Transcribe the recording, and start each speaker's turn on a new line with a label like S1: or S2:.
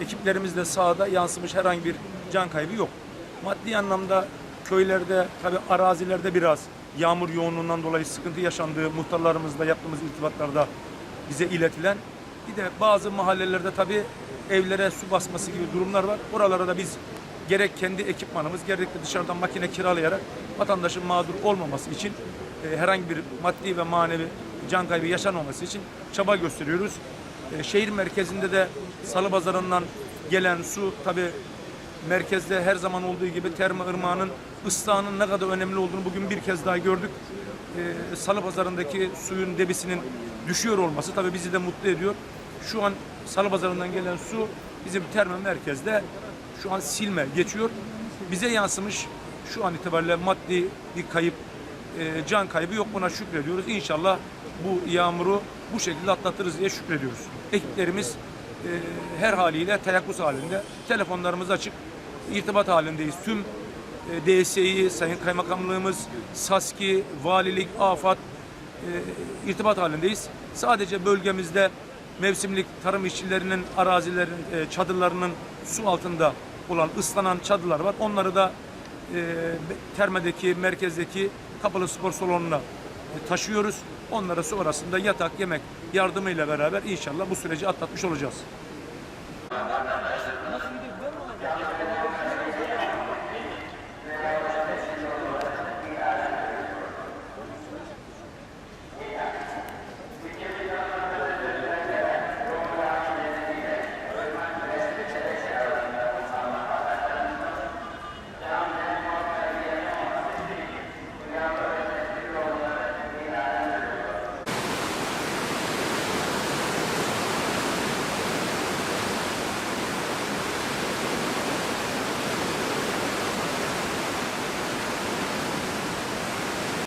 S1: ekiplerimizle sahada yansımış herhangi bir can kaybı yok. Maddi anlamda köylerde, tabi arazilerde biraz yağmur yoğunluğundan dolayı sıkıntı yaşandığı muhtarlarımızla yaptığımız irtibatlarda bize iletilen bir de bazı mahallelerde tabi evlere su basması gibi durumlar var. Oralara da biz gerek kendi ekipmanımız gerek de dışarıdan makine kiralayarak vatandaşın mağdur olmaması için e, herhangi bir maddi ve manevi can kaybı yaşanmaması için çaba gösteriyoruz. E, şehir merkezinde de Salı Pazarı'ndan gelen su tabi merkezde her zaman olduğu gibi Terme Irmağı'nın ıslahının ne kadar önemli olduğunu bugün bir kez daha gördük. Ee, Salı Pazarı'ndaki suyun debisinin düşüyor olması tabii bizi de mutlu ediyor. Şu an Salı Pazarı'ndan gelen su bizim Terme merkezde şu an silme geçiyor. Bize yansımış şu an itibariyle maddi bir kayıp, e, can kaybı yok buna şükrediyoruz. İnşallah bu yağmuru bu şekilde atlatırız diye şükrediyoruz. Ekiplerimiz e, her haliyle teyakkuz halinde. Telefonlarımız açık. irtibat halindeyiz. Tüm e, DSİ, Sayın Kaymakamlığımız, SASKİ, Valilik, AFAD e, irtibat halindeyiz. Sadece bölgemizde mevsimlik tarım işçilerinin arazilerin, e, çadırlarının su altında olan ıslanan çadırlar var. Onları da e, Terme'deki, merkezdeki kapalı spor salonuna e, taşıyoruz. Onlara su arasında yatak, yemek yardımıyla beraber inşallah bu süreci atlatmış olacağız.